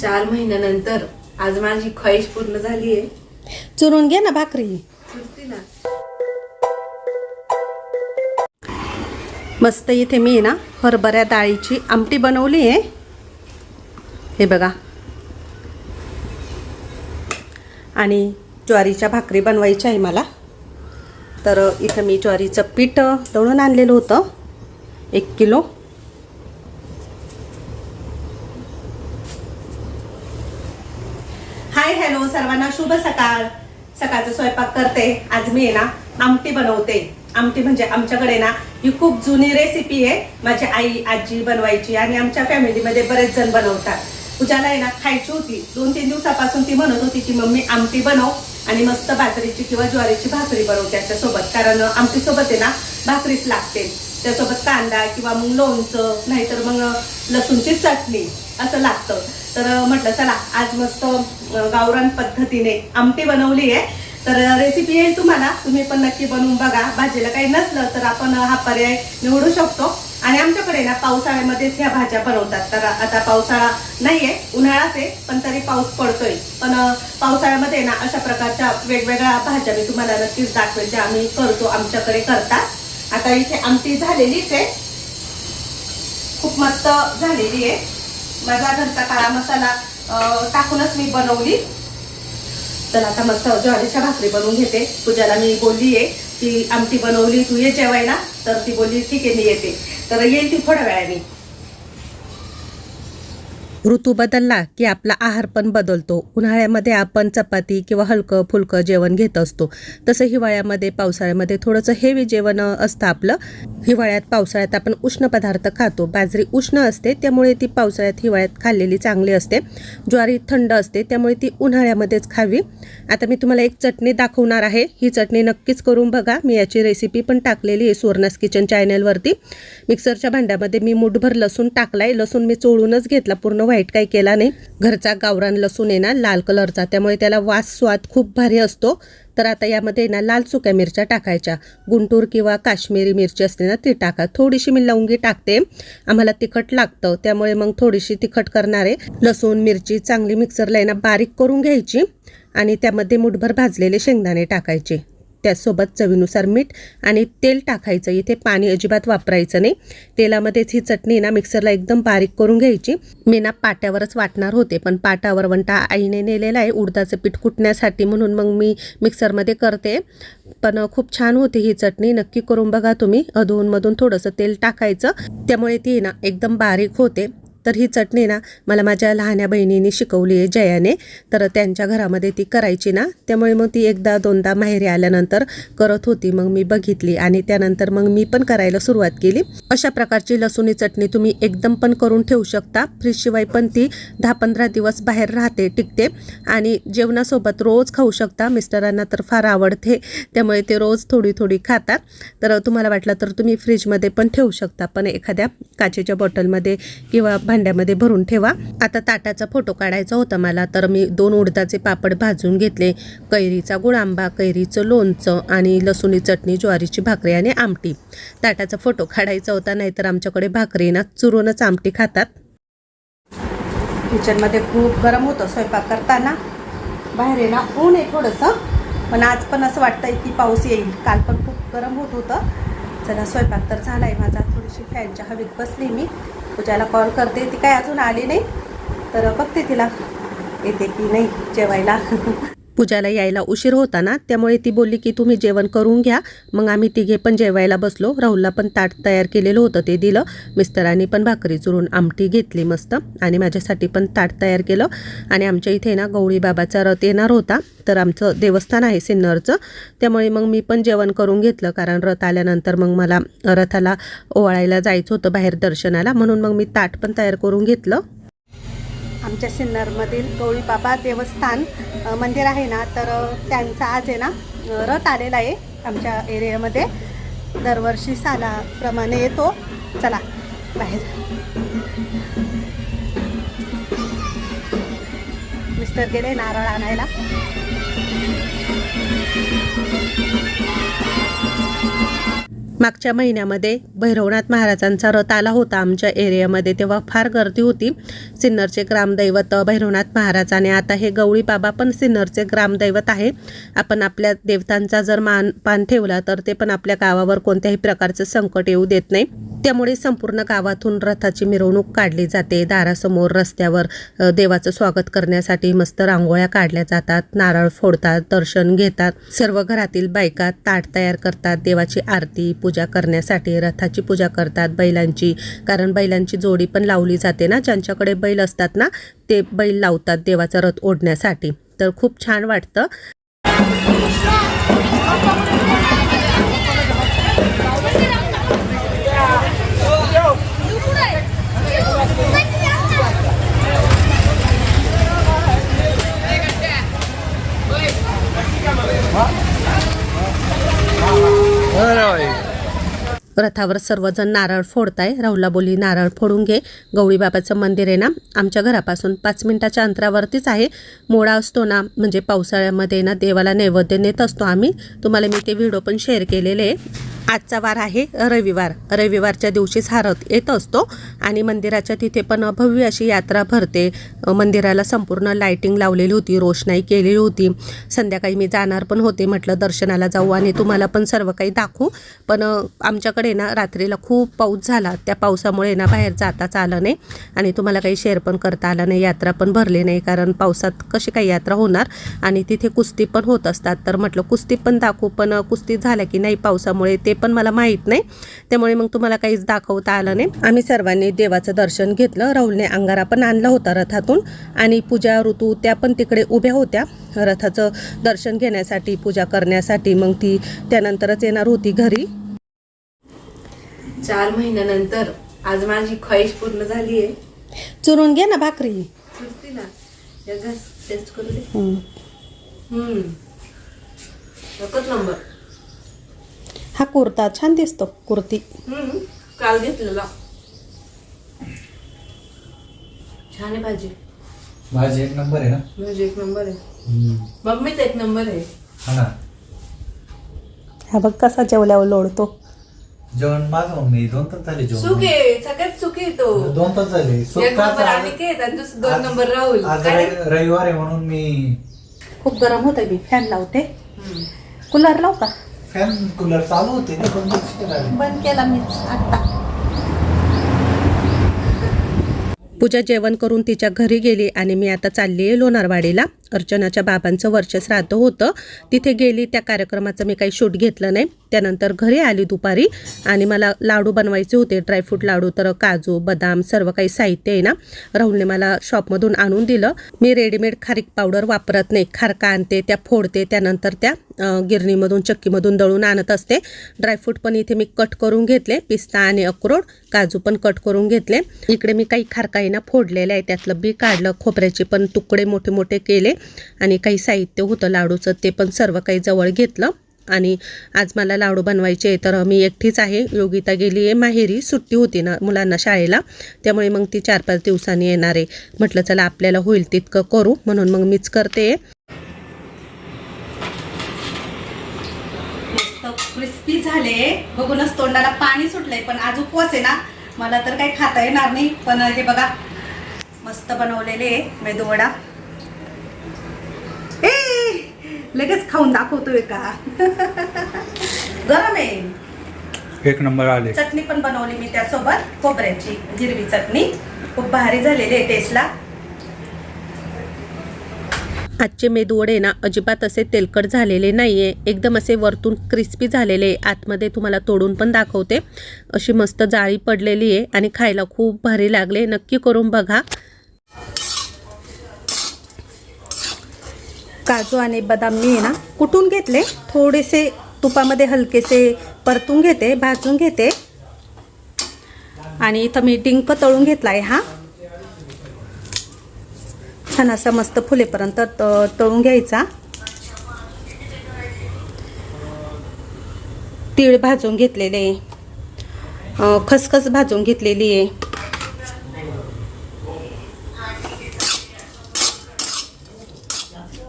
चार महिन्यानंतर आज माझी ख्वाहिश पूर्ण झाली आहे. चुरून घे ना भाकरी. मस्त इथे मी ना हरभऱ्या डाळीची आमटी बनवली आहे. हे बघा. आणि ज्वारीच्या भाकरी बनवायच्या आहे मला. तर इथं मी ज्वारीचं पीठ दळून आणलेलं होतं. एक किलो हाय हॅलो सर्वांना शुभ सकाळ सकाळचा स्वयंपाक करते आज मी आहे ना आमटी बनवते. आमटी म्हणजे आमच्याकडे ना ही खूप जुनी रेसिपी आहे. माझी आई आजी बनवायची आणि आमच्या फॅमिलीमध्ये बरेच जण बनवतात. पूजाला आहे ना खायची होती. दोन तीन दिवसापासून ती म्हणत होती की मम्मी आमटी बनव आणि मस्त बाजरीची किंवा ज्वारीची भाकरी बनव त्याच्यासोबत. कारण आमटी सोबत आहे ना भाकरीच लागते. त्यासोबत कांदा किंवा मग लोणचं नाहीतर मग लसूणची चटणी असं लागतं. तर म्हटलं चला आज मस्त गावरान पद्धतीने आमटी बनवली आहे. तर रेसिपी येईल तुम्हाला. तुम्ही पण नक्की बनवून बघा. भाजीला काही नसलं तर आपण हा पर्याय निवडू शकतो. आणि आमच्याकडे ना पावसाळ्यामध्येच ह्या भाज्या बनवतात. तर आता पावसाळा नाहीये उन्हाळाच आहे पण तरी पाऊस पडतोय. पण पावसाळ्यामध्ये ना अशा प्रकारच्या वेगवेगळ्या भाज्या मी तुम्हाला नक्कीच दाखवेल ज्या आम्ही करतो आमच्याकडे करतात. आता इथे आमटी झालेलीच आहे. खूप मस्त झालेली आहे. माझा घरचा काळा मसाला टाकूनच मी बनवली. चला आता मस्त ज्वारीच्या भाकरी बनवून घेते. पूजाला मी बोलली आहे की आमटी बनवली तू ये जेवायला. तर ती बोलली ठीक आहे मी येते. तर येईल ती थोड्या वेळाने. ऋतू बदलला की आपला आहार पण बदलतो. उन्हाळ्यामध्ये आपण चपाती किंवा हलकं फुलकं जेवण घेत असतो. तसं हिवाळ्यामध्ये पावसाळ्यामध्ये थोडंसं हेवी जेवण असतं आपलं. हिवाळ्यात पावसाळ्यात आपण उष्ण पदार्थ खातो. बाजरी उष्ण असते त्यामुळे ती पावसाळ्यात हिवाळ्यात खाल्लेली चांगली असते. ज्वारी थंड असते त्यामुळे ती उन्हाळ्यामध्येच खावी. आता मी तुम्हाला एक चटणी दाखवणार आहे. ही चटणी नक्कीच करून बघा. मी याची रेसिपी पण टाकलेली आहे सुवर्णास किचन चॅनलवरती मिक्सरच्या भांड्यामध्ये मी मुठभर लसूण टाकलाय. लसूण मी चोळूनच घेतला पूर्ण व्हाईट काही केला नाही. घरचा गावरान लसूण आहे ना लाल कलरचा. त्यामुळे त्याला वास स्वाद खूप भारी असतो. तर आता यामध्ये ना लाल सुक्या मिरच्या टाकायच्या. गुंटूर किंवा काश्मीरी मिरची असते ना ती टाका. थोडीशी मी लवंगी टाकते. आम्हाला तिखट लागतं. त्यामुळे मग थोडीशी तिखट करणारे लसूण मिरची चांगली मिक्सरला आहे ना बारीक करून घ्यायची. आणि त्यामध्ये मुठभर भाजलेले शेंगदाणे टाकायचे. त्याचसोबत चवीनुसार मीठ आणि तेल टाकायचं. इथे पाणी अजिबात वापरायचं नाही. तेलामध्येच ही चटणी ना मिक्सरला एकदम बारीक करून घ्यायची. मी ना पाट्यावरच वाटणार होते पण पाटावर वंटा आईने नेलेला आहे. उडदाचं पीठ कुटण्यासाठी म्हणून मग मी मिक्सरमध्ये करते. पण खूप छान होती ही चटणी. नक्की करून बघा तुम्ही. अधूनमधून थोडंसं तेल टाकायचं. त्यामुळे ती ना एकदम बारीक होते. तर ही चटणी ना मला माझ्या लहान्या बहिणीने शिकवली आहे जयाने. तर त्यांच्या घरामध्ये ती करायची ना त्यामुळे मग ती एकदा दोनदा माहेरी आल्यानंतर करत होती. मग मी बघितली आणि त्यानंतर मग मी पण करायला सुरुवात केली. अशा प्रकारची लसूणी चटणी तुम्ही एकदम पण करून ठेवू शकता. फ्रीजशिवाय पण ती दहा पंधरा दिवस बाहेर राहते टिकते आणि जेवणासोबत रोज खाऊ शकता. मिस्टरांना तर फार आवडते त्यामुळे ते रोज थोडी थोडी खातात. तर तुम्हाला वाटलं तर तुम्ही फ्रीजमध्ये पण ठेवू शकता. पण एखाद्या काचेच्या बॉटलमध्ये किंवा भांड्यामध्ये भरून ठेवा. आता ताटाचा फोटो काढायचा होता मला तर मी दोन उडदाचे पापड भाजून घेतले. कैरीचा गुळ आंबा कैरीचं लोणचं आणि लसुणी चटणी ज्वारीची भाकरी आणि आमटी. ताटाचा फोटो काढायचा होता नाहीतर आमच्याकडे भाकरी ना चुरूनच आमटी खातात. किचनमध्ये खूप गरम होतं स्वयंपाक करताना. बाहेर आहे ना ऊन आहे थोडंसं पण आज पण असं वाटतंय की पाऊस येईल. काल पण खूप गरम होत होतं. चला स्वयंपाक तर झाला आहे माझा. थोडीशी फॅनच्या हवेत बसली मी. पूजाला कॉल करते. ती काय अजून आली नाही. तर बघते तिला. येते की नाही जेवायला. पूजाला यायला उशीर होता ना त्यामुळे ती बोलली की तुम्ही जेवण करून घ्या. मग आम्ही तिघे पण जेवायला बसलो. राहुलला पण ताट तयार केलेलं होतं ते दिलं. मिस्टरांनी पण भाकरी चुरून आमटी घेतली मस्त. आणि माझ्यासाठी पण ताट तयार केलं. आणि आमच्या इथे ना गौळीबाबाचा रथ येणार होता. तर आमचं देवस्थान आहे सिन्नरचं. त्यामुळे मग मी पण जेवण करून घेतलं. कारण रथ आल्यानंतर मग मला रथाला ओवाळायला जायचं होतं बाहेर दर्शनाला. म्हणून मग मी ताट पण तयार करून घेतलं. आमच्या सिन्नरमधील गवळीबाबा देवस्थान मंदिर आहे ना तर त्यांचा आज आहे ना रथ आलेला आहे आमच्या एरियामध्ये. दरवर्षी सालाप्रमाणे येतो. चला बाहेर. मिस्टर गेले नारळ आणायला. मागच्या महिन्यामध्ये भैरवनाथ महाराजांचा रथ आला होता आमच्या एरियामध्ये तेव्हा फार गर्दी होती. सिन्नरचे ग्रामदैवत भैरवनाथ महाराजाने आता हे गवळी बाबा पण सिन्नरचे ग्रामदैवत आहे. आपण आपल्या देवतांचा जर मान पान ठेवला तर ते पण आपल्या गावावर कोणत्याही प्रकारचं संकट येऊ देत नाही. त्यामुळे संपूर्ण गावातून रथाची मिरवणूक काढली जाते. दारासमोर रस्त्यावर देवाचं स्वागत करण्यासाठी मस्त रांगोळ्या काढल्या जातात नारळ फोडतात दर्शन घेतात. सर्व घरातील बायका ताट तयार करतात देवाची आरती पूजा करण्यासाठी रथाची पूजा करतात बैलांची. कारण बैलांची जोडी पण लावली जाते ना ज्यांच्याकडे बैल असतात ना ते बैल लावतात देवाचा रथ ओढण्यासाठी. तर खूप छान वाटतं. रथावर सर्वजण नारळ फोडताय. राहुला बोली नारळ फोडून घे. गवळीबाबाचं मंदिर आहे ना? आमच्या घरापासून पाच मिनिटाच्या अंतरावरतीच आहे. मोळा असतो ना म्हणजे पावसाळ्यामध्ये ना देवाला नैवेद्य नेत असतो आम्ही. तुम्हाला मी ते व्हिडिओ पण शेअर केलेले आहे. आजचा वार आहे रविवार. रविवारच्या दिवशीच हा रथ येत असतो आणि मंदिराच्या तिथे पण भव्य अशी यात्रा भरते. मंदिराला संपूर्ण लायटिंग लावलेली होती रोषणाई केलेली होती. संध्याकाळी मी जाणार पण होते म्हटलं दर्शनाला जाऊ आणि तुम्हाला पण सर्व काही दाखवू. पण आमच्याकडे ना रात्रीला खूप पाऊस झाला. त्या पावसामुळे ना बाहेर जाताच आलं नाही आणि तुम्हाला काही शेअर पण करता आलं नाही. यात्रा पण भरली नाही कारण पावसात कशी काही यात्रा होणार? आणि तिथे कुस्ती पण होत असतात. तर म्हटलं कुस्ती पण दाखवू. पण कुस्ती झाल्या की नाही पावसामुळे ते पण मला माहीत नाही. त्यामुळे मग तुम्हाला काहीच दाखवता आलं नाही. आम्ही सर्वांनी देवाचं दर्शन घेतलं. राहुलने अंगारा पण आणला होता रथातून. आणि पूजा ऋतू त्या पण तिकडे उभ्या होत्या. रथाचं दर्शन घेण्यासाठी पूजा करण्यासाठी मग ती त्यानंतरच येणार होती घरी. चार महिन्यानंतर आज माझी ख्वाहिश पूर्ण झाली आहे चुरून घे ना भाकरी. ना. टेस्ट करू दे. हम्म. हम्म. एकच नंबर. हा कुर्ता छान दिसतो कुर्ती. हम्म काल घेतलेला. छान आहे भाजी. भाजी एक नंबर आहे ना? भाजी एक नंबर आहे. मम्मीच एक नंबर आहे. हा ना. हा बघ कसा जेवल्यावर लोळतो. जेवण माझं मम्मी दोन तास झाले जेवण. सुके सगळ्यात सुके तो. दोन तास झाले. एक नंबर आणि दुसरं दोन नंबर राहुल. आज काय रवि- रविवार आहे म्हणून मी खूप गरम होतंय मी फॅन लावते. हम्म. कूलर लाव का? फॅन कूलर चालू होते ना नाही. बंद केला मीच आता पूजा जेवण करून तिच्या घरी गेली आणि मी आता चालली आहे लोणारवाडीला अर्चनाच्या बाबांचं वर्चस्व श्राद्ध होतं. तिथे गेली त्या कार्यक्रमाचं मी काही शूट घेतलं नाही. त्यानंतर घरी आली दुपारी आणि मला लाडू बनवायचे होते ड्रायफ्रूट लाडू तर काजू बदाम सर्व काही साहित्य आहे ना राहुलने मला शॉपमधून आणून दिलं. मी रेडीमेड खारीक पावडर वापरत नाही. खारका आणते त्या फोडते त्यानंतर त्या गिरणीमधून चक्कीमधून दळून आणत असते. ड्रायफ्रूट पण इथे मी कट करून घेतले. पिस्ता आणि अक्रोड काजू पण कट करून घेतले. इकडे मी काही खारकाई ना आहे त्यातलं बी काढलं खोबऱ्याचे पण तुकडे मोठे मोठे केले. आणि काही साहित्य होतं लाडूचं ते पण सर्व काही जवळ घेतलं. आणि आज मला लाडू बनवायचे तर मी एकटीच आहे. योगिता गेली आहे माहेरी सुट्टी होती ना मुलांना शाळेला. त्यामुळे मग ती चार पाच दिवसांनी येणार आहे. म्हटलं चला आपल्याला होईल तितकं करू. म्हणून मग मीच करते. क्रिस्पी झाले. बघूनच तोंडाला पाणी सुटलंय पण आज उपवास आहे ना. मला तर काही खाता येणार नाही पण हे बघा मस्त बनवलेले मेदू वडा. लगेच खाऊन दाखवतोय का? गरम आहे एक नंबर आले. चटणी पण बनवली मी त्यासोबत खोबऱ्याची हिरवी चटणी. खूप भारी झालेली आहे टेस्टला आजचे मेदूवडे ना अजिबात असे तेलकट झालेले नाहीये. एकदम असे वरतून क्रिस्पी झालेले आतमध्ये तुम्हाला तोडून पण दाखवते. अशी मस्त जाळी पडलेली आहे आणि खायला खूप भारी लागले. नक्की करून बघा. काजू आणि बदाम मी ना कुटून घेतले? थोडेसे तुपामध्ये हलकेसे परतून घेते भाजून घेते. आणि इथं मी डिंक तळून घेतला आहे हा. छान असा मस्त फुलेपर्यंत त- तळून घ्यायचा. तीळ भाजून घेतलेले खसखस भाजून घेतलेली आहे.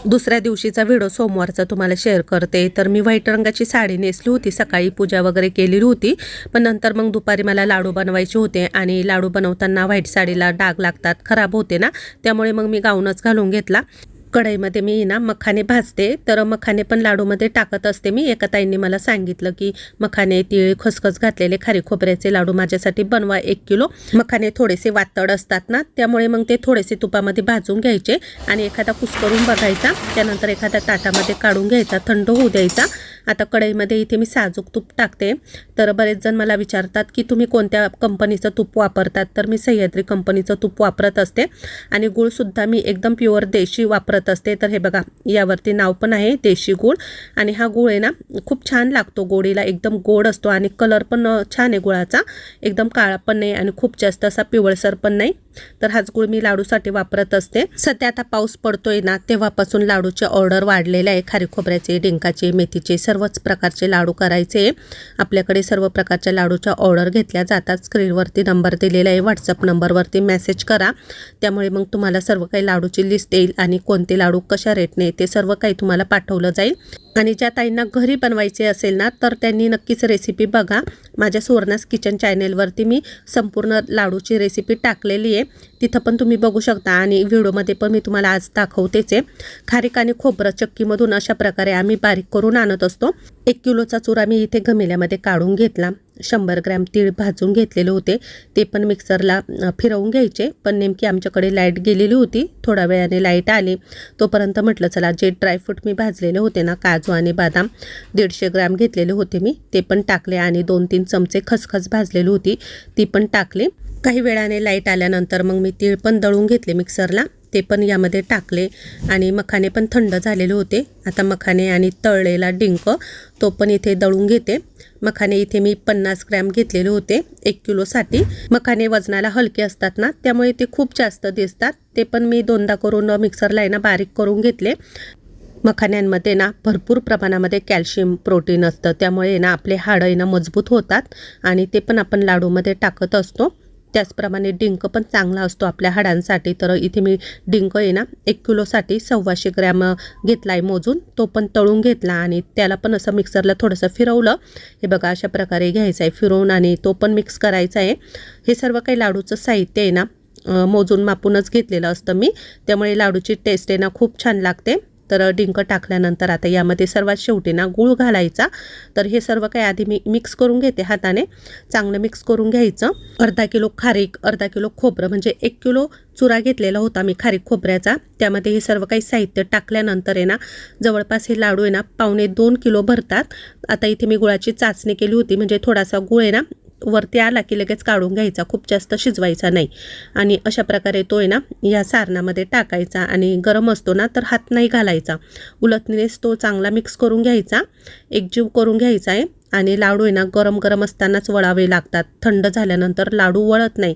दुसऱ्या दिवशीचा व्हिडिओ सोमवारचा तुम्हाला शेअर करते. तर मी व्हाईट रंगाची साडी नेसली होती सकाळी पूजा वगैरे केलेली होती. पण नंतर मग दुपारी मला लाडू बनवायचे होते आणि लाडू बनवताना व्हाईट साडीला डाग लागतात खराब होते ना. त्यामुळे मग मी गाऊनच घालून घेतला. कढईमध्ये मी ना मखाने भाजते. तर मखाने पण लाडूमध्ये टाकत असते मी. एका ताईंनी मला सांगितलं की मखाने तीळ खसखस घातलेले खारी खोबऱ्याचे लाडू माझ्यासाठी बनवा एक किलो. मखाने थोडेसे वातड असतात ना त्यामुळे मग ते थोडेसे तुपामध्ये भाजून घ्यायचे आणि एखादा कुस्करून बघायचा. त्यानंतर एखाद्या ताटामध्ये काढून घ्यायचा थंड होऊ द्यायचा. आता कढईमध्ये इथे मी साजूक तूप टाकते. तर बरेच जण मला विचारतात की तुम्ही कोणत्या कंपनीचं तूप वापरतात? तर मी सह्याद्री कंपनीचं तूप वापरत असते. आणि गूळसुद्धा मी एकदम प्युअर देशी वापरत असते. तर हे बघा यावरती नाव पण आहे देशी गूळ. आणि हा गूळ आहे ना खूप छान लागतो. गोडीला एकदम गोड असतो आणि कलर पण छान आहे गुळाचा. एकदम काळा पण नाही आणि खूप जास्त असा पिवळसर पण नाही. तर हाच गुळ मी लाडूसाठी वापरत असते. सध्या आता पाऊस पडतोय ना तेव्हापासून लाडूचे ऑर्डर वाढलेले आहे. खारी खोबऱ्याचे डिंकाचे मेथीचे सर्व सर्वच प्रकारचे लाडू करायचे. आपल्याकडे सर्व प्रकारच्या लाडूच्या ऑर्डर घेतल्या जातात. स्क्रीनवरती नंबर दिलेला आहे. व्हॉट्सअप नंबरवरती मेसेज करा. त्यामुळे मग तुम्हाला सर्व काही लाडूची लिस्ट येईल आणि कोणते लाडू कशा रेटने ते सर्व काही तुम्हाला पाठवलं जाईल. आणि ज्या ताईंना घरी बनवायचे असेल ना तर त्यांनी नक्कीच रेसिपी बघा. माझ्या सुवर्णास किचन चॅनेलवरती मी संपूर्ण लाडूची रेसिपी टाकलेली आहे. तिथं पण तुम्ही बघू शकता आणि व्हिडिओमध्ये पण मी तुम्हाला आज दाखवतेच आहे. खारीक आणि खोबरं चक्कीमधून अशा प्रकारे आम्ही बारीक करून आणत असतो. एक किलोचा चुरा मी इथे घमेल्यामध्ये काढून घेतला. शंभर ग्रॅम तीळ भाजून घेतलेले होते. ते पण मिक्सरला फिरवून घ्यायचे. पण नेमकी आमच्याकडे लाइट गेलेली होती. थोड्या वेळाने लाइट आली. तोपर्यंत म्हटलं चला जे ड्रायफ्रूट मी भाजलेले होते ना काजू आणि बदाम दीडशे ग्रॅम घेतलेले होते मी. ते पण टाकले आणि दोन तीन चमचे खसखस भाजलेली होती. ती पण टाकली. काही वेळाने लाइट आल्यानंतर मग मी तीळ पण दळून घेतले मिक्सरला. ते पण यामध्ये टाकले आणि मखाने पण थंड झालेले होते. आता मखाने आणि तळलेला डिंक तो पण इथे दळून घेते. मखाने इथे मी पन्नास ग्रॅम घेतलेले होते एक किलोसाठी मखाने वजनाला हलके असतात ना त्यामुळे ते खूप जास्त दिसतात. ते पण मी दोनदा करून मिक्सरला आहे ना बारीक करून घेतले. मखाण्यांमध्ये ना भरपूर प्रमाणामध्ये कॅल्शियम प्रोटीन असतं. त्यामुळे ना आपले हाडं आहे ना मजबूत होतात आणि ते पण आपण लाडूमध्ये टाकत असतो. त्याचप्रमाणे डिंक पण चांगला असतो आपल्या हाडांसाठी. तर इथे मी डिंक आहे ना एक किलोसाठी सव्वाशे ग्रॅम घेतला आहे मोजून. तो पण तळून घेतला आणि त्याला पण असं मिक्सरला थोडंसं फिरवलं. हे बघा अशा प्रकारे घ्यायचं आहे फिरवून आणि तो पण मिक्स करायचा आहे. हे सर्व काही लाडूचं साहित्य आहे ना मोजून मापूनच घेतलेलं असतं मी. त्यामुळे लाडूची टेस्ट आहे ना खूप छान लागते. तर डिंक टाकल्यानंतर आता यामध्ये सर्वात शेवटी ना गूळ घालायचा. तर हे सर्व काही आधी मी मिक्स करून घेते हाताने. चांगलं मिक्स करून घ्यायचं. अर्धा किलो खारीक अर्धा किलो खोबरं म्हणजे एक किलो चुरा घेतलेला होता मी खारीक खोबऱ्याचा. त्यामध्ये हे सर्व काही साहित्य टाकल्यानंतर आहे ना जवळपास हे लाडू आहे ना पावणे दोन किलो भरतात. आता इथे मी गुळाची चाचणी केली होती म्हणजे थोडासा गुळ आहे ना वरती आला की लगेच काढून घ्यायचा खूप जास्त शिजवायचा नाही. आणि अशा प्रकारे तो आहे ना या सारणामध्ये टाकायचा आणि गरम असतो ना तर हात नाही घालायचा. उलटणीनेच तो चांगला मिक्स करून घ्यायचा. एकजीव करून घ्यायचा आहे. आणि लाडू आहे ना गरम गरम असतानाच वळावे लागतात. थंड झाल्यानंतर लाडू वळत नाही.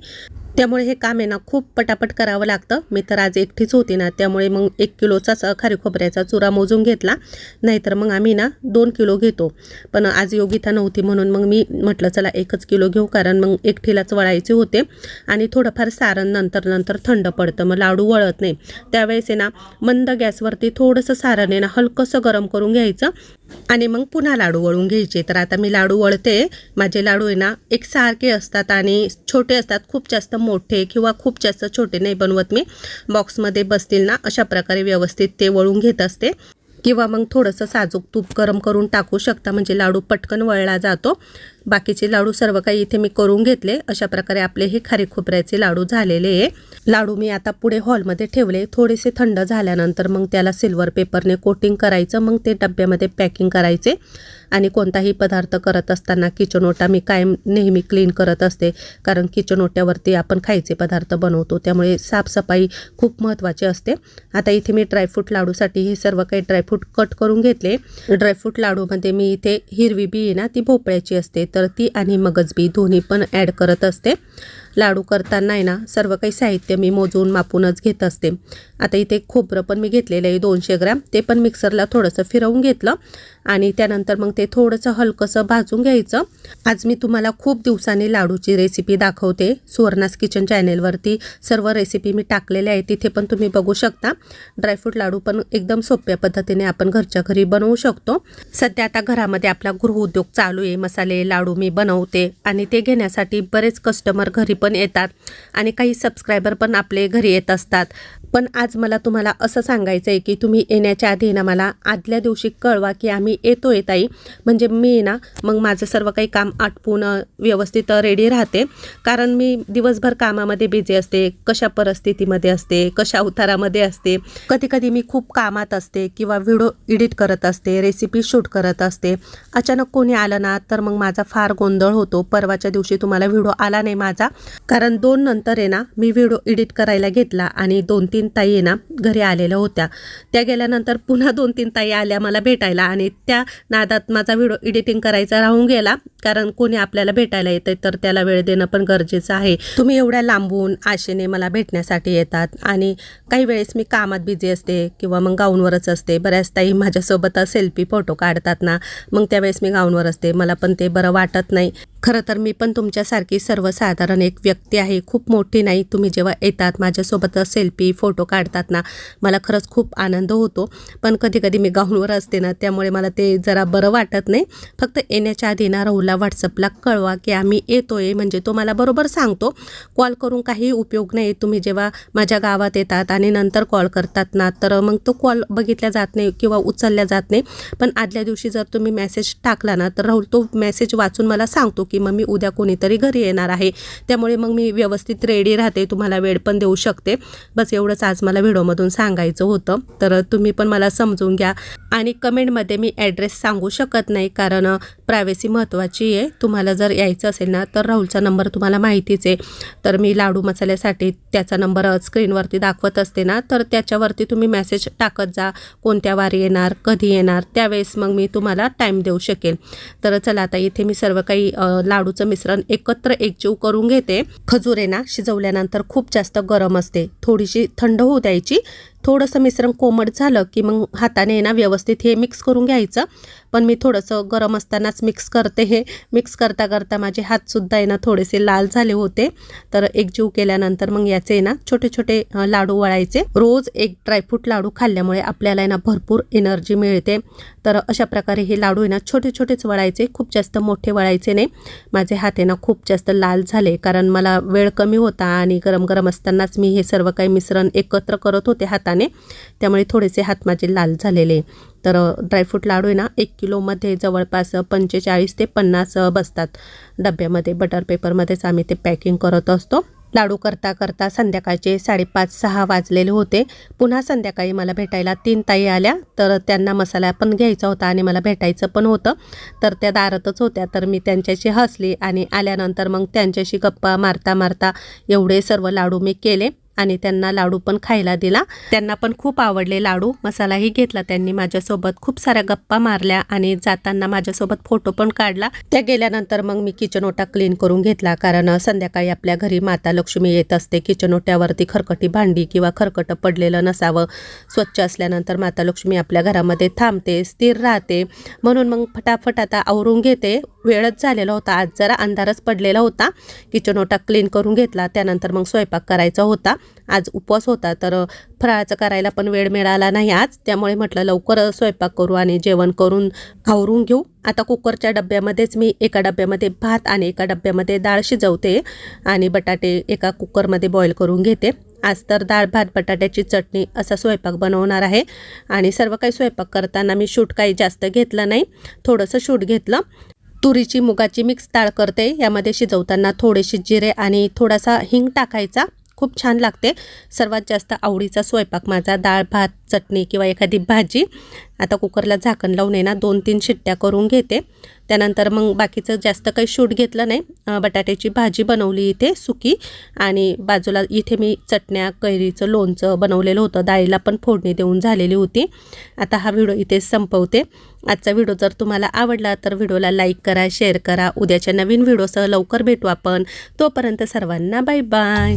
त्यामुळे हे काम आहे ना खूप पटापट करावं लागतं. मी तर आज एकटीच होती ना त्यामुळे मग एक किलोचाच खारी खोबऱ्याचा चुरा मोजून घेतला. नाहीतर मग आम्ही ना दोन किलो घेतो. पण आज योगिता नव्हती म्हणून मग मी म्हटलं चला एकच किलो घेऊ कारण मग एकटीलाच वळायचे होते. आणि थोडंफार सारण नंतर नंतर थंड पडतं. मग लाडू वळत नाही. त्यावेळेस आहे ना मंद गॅसवरती थोडंसं सारण आहे ना हलकंसं गरम करून घ्यायचं. आणि मग पुन्हा लाडू वळून घ्यायचे. तर आता मी लाडू वळते. माझे लाडू आहे ना एकसारखे असतात आणि छोटे असतात खूप जास्त मोठे किंवा खूप जास्त छोटे नाही बनवत मी. बॉक्समध्ये बसतील ना अशा प्रकारे व्यवस्थित ते वळून घेत असते. किंवा मग थोडंसं साजूक तूप गरम करून टाकू शकता म्हणजे लाडू पटकन वळला जातो. बाकीचे लाडू सर्व काही इथे मी करून घेतले. अशा प्रकारे आपले हे खारी खोबऱ्याचे लाडू झालेले आहे. लाडू मी आता पुढे हॉलमध्ये ठेवले. थोडेसे थंड झाल्यानंतर मग त्याला सिल्वर पेपरने कोटिंग करायचं मग ते डब्यामध्ये पॅकिंग करायचे. आणि कोणताही पदार्थ करत असताना किचन ओटा मी कायम नेहमी क्लीन करत असते. कारण किचन ओट्यावरती आपण खायचे पदार्थ बनवतो. त्यामुळे साफसफाई खूप महत्त्वाची असते. आता इथे मी ड्रायफ्रूट लाडूसाठी हे सर्व काही ड्रायफ्रूट कट करून घेतले. ड्रायफ्रूट लाडूमध्ये मी इथे हिरवी बी आहे ना ती भोपळ्याची असते. तर ती आणि मगज बी दोन्ही पण ॲड करत असते. लाडू करताना आहे ना सर्व काही साहित्य मी मोजून मापूनच घेत असते. आता इथे खोबरं पण मी घेतलेलं आहे दोनशे ग्रॅम. ते पण मिक्सरला थोडंसं फिरवून घेतलं आणि त्यानंतर मग ते थोडंसं हलकंसं भाजून घ्यायचं. आज मी तुम्हाला खूप दिवसांनी लाडूची रेसिपी दाखवते. सुवर्णास किचन चॅनेलवरती सर्व रेसिपी मी टाकलेल्या आहे तिथे पण तुम्ही बघू शकता. ड्रायफ्रूट लाडू पण एकदम सोप्या पद्धतीने आपण घरच्या घरी बनवू शकतो. सध्या आता घरामध्ये आपला गृहउद्योग चालू आहे. मसाले लाडू मी बनवते आणि ते घेण्यासाठी बरेच कस्टमर घरी पण येतात. आणि काही सबस्क्रायबर पण आपले घरी येत असतात. पण आज मला तुम्हाला असं सांगायचं आहे की तुम्ही येण्याच्या आधी ना मला आदल्या दिवशी कळवा की आम्ही येतो आहे ताई. म्हणजे मी ना मग माझं सर्व काही काम आटपून व्यवस्थित रेडी राहते. कारण मी दिवसभर कामामध्ये बिझी असते कशा परिस्थितीमध्ये असते कशा उतारामध्ये असते. कधी कधी मी खूप कामात असते किंवा व्हिडिओ एडिट करत असते रेसिपी शूट करत असते. अचानक कोणी आलं ना तर मग माझा फार गोंधळ होतो. परवाच्या दिवशी तुम्हाला व्हिडिओ आला नाही माझा. कारण दोन नंतर आहे ना मी व्हिडिओ एडिट करायला घेतला आणि दोन तीन तीन ताई आहे ना घरी आलेल्या होत्या. त्या गेल्यानंतर पुन्हा दोन तीन ताई आल्या मला भेटायला आणि त्या नादात माझा व्हिडिओ एडिटिंग करायचा राहून गेला. कारण कोणी आपल्याला भेटायला येते तर त्याला वेळ देणं पण गरजेचं आहे. तुम्ही एवढ्या लांबून आशेने मला भेटण्यासाठी येतात आणि काही वेळेस मी कामात बिझी असते किंवा मग गाऊनवरच असते. बऱ्याच ताई माझ्यासोबत सेल्फी फोटो काढतात ना मग त्यावेळेस मी गाऊनवर असते. मला पण ते बरं वाटत नाही. खरं तर मी पण तुमच्यासारखी सर्वसाधारण एक व्यक्ती आहे. खूप मोठी नाही. तुम्ही जेव्हा येतात माझ्यासोबत सेल्फी फोटो काढतात ना मला खरंच खूप आनंद होतो. पण कधी कधी मी गाऊनवर असते ना त्यामुळे मला ते जरा बरं वाटत नाही. फक्त येण्याच्या आधी ना मला व्हॉट्सअपला कळवा की आम्ही येतो आहे म्हणजे तो मला बरोबर सांगतो. कॉल करून काही उपयोग नाही. तुम्ही जेव्हा माझ्या गावात येतात आणि नंतर कॉल करतात ना तर मग तो कॉल बघितला जात नाही किंवा उचलल्या जात नाही. पण आदल्या दिवशी जर तुम्ही मेसेज टाकला ना तर राहुल तो मेसेज वाचून मला सांगतो की मग मी उद्या कोणीतरी घरी येणार आहे. त्यामुळे मग मी व्यवस्थित रेडी राहते. तुम्हाला वेळ पण देऊ शकते. बस एवढंच आज मला व्हिडिओमधून सांगायचं होतं. तर तुम्ही पण मला समजून घ्या. आणि कमेंटमध्ये मी ॲड्रेस सांगू शकत नाही कारण प्रायव्हसी महत्त्वाची आहे. तुम्हाला जर यायचं असेल ना तर राहुलचा नंबर तुम्हाला माहितीच आहे. तर मी लाडू मसाल्यासाठी त्याचा नंबर स्क्रीनवरती दाखवत असते ना तर त्याच्यावरती तुम्ही मेसेज टाकत जा कोणत्या वारी येणार कधी येणार त्यावेळेस मग मी तुम्हाला टाईम देऊ शकेल. तर चला आता इथे मी सर्व काही लाडूचं मिश्रण एकत्र एकजीव करून घेते. खजूर आहे ना शिजवल्यानंतर खूप जास्त गरम असते. थोडीशी थंड होऊ द्यायची. थोडंसं मिश्रण कोमट झालं की मग हाताने ना व्यवस्थित हे मिक्स करून घ्यायचं. पण मी थोडंसं गरम असतानाच मिक्स करते हे. मिक्स करता करता माझे हातसुद्धा आहे ना थोडेसे लाल झाले होते. तर एकजीव केल्यानंतर मग याचे ना छोटे छोटे लाडू वळायचे. रोज एक ड्रायफ्रूट लाडू खाल्ल्यामुळे आपल्याला आहे ना भरपूर एनर्जी मिळते. तर अशा प्रकारे हे लाडू आहे ना छोटे छोटेच वळायचे खूप जास्त मोठे वळायचे नाही. माझे हात आहे ना खूप जास्त लाल झाले कारण मला वेळ कमी होता आणि गरम गरम असतानाच मी हे सर्व काही मिश्रण एकत्र करत होते हाताने. त्यामुळे थोडेसे हात माझे लाल झालेले. तर ड्रायफ्रूट लाडू आहे ना एक किलोमध्ये जवळपास पंचेचाळीस ते पन्नास बसतात. डब्यामध्ये बटर पेपरमध्येच आम्ही ते पॅकिंग करत असतो. लाडू करता करता संध्याकाळचे साडेपाच सहा वाजलेले होते. पुन्हा संध्याकाळी मला भेटायला तीन ताई आल्या. तर त्यांना मसाला पण घ्यायचा होता आणि मला भेटायचं पण होतं. तर त्या दारातच होत्या. तर मी त्यांच्याशी हसली आणि आल्यानंतर मग त्यांच्याशी गप्पा मारता मारता एवढे सर्व लाडू मी केले. आणि त्यांना लाडू पण खायला दिला. त्यांना पण खूप आवडले लाडू. मसालाही घेतला त्यांनी माझ्यासोबत. खूप साऱ्या गप्पा मारल्या आणि जाताना माझ्यासोबत फोटो पण काढला. त्या गेल्यानंतर मग मी किचन ओटा क्लीन करून घेतला. कारण संध्याकाळी आपल्या घरी माता लक्ष्मी येत असते. किचन ओट्यावरती खरकटी भांडी किंवा खरकटं पडलेलं नसावं. स्वच्छ असल्यानंतर माता लक्ष्मी आपल्या घरामध्ये थांबते स्थिर राहते. म्हणून मग फटाफट आता आवरून घेते. वेळच झालेला होता. आज जरा अंधारच पडलेला होता. किचन ओटा क्लीन करून घेतला. त्यानंतर मग स्वयंपाक करायचा होता. आज उपवास होता. तर फराळाचं करायला पण वेळ मिळाला नाही आज. त्यामुळे म्हटलं लवकर स्वयंपाक करू आणि जेवण करून आवरून घेऊ. आता कुकरच्या डब्यामध्येच मी एका डब्यामध्ये भात आणि एका डब्यामध्ये डाळ शिजवते आणि बटाटे एका कुकरमध्ये बॉईल करून घेते. आज तर डाळ भात बटाट्याची चटणी असा स्वयंपाक बनवणार आहे. आणि सर्व काही स्वयंपाक करताना मी शूट काही जास्त घेतलं नाही. थोडंसं शूट घेतलं. तुरीची मुगाची मिक्स डाळ करते. यामध्ये शिजवताना थोडेसे जिरे आणि थोडासा हिंग टाकायचा. खूप छान लागते. सर्वात जास्त आवडीचा स्वयंपाक माझा डाळ भात चटणी किंवा एखादी भाजी. आता कुकरला झाकण लावून आहे ना दोन तीन शिट्ट्या करून घेते. त्यानंतर मग बाकीचं जास्त काही शूट घेतलं नाही. बटाट्याची भाजी बनवली इथे सुकी आणि बाजूला इथे मी चटण्या कैरीचं लोणचं बनवलेलं होतं. डाळीला पण फोडणी देऊन झालेली होती. आता हा व्हिडिओ इथे संपवते. आजचा व्हिडिओ जर तुम्हाला आवडला तर व्हिडिओला लाईक करा शेअर करा. उद्याच्या नवीन व्हिडिओसह लवकर भेटू आपण. तोपर्यंत सर्वांना बाय बाय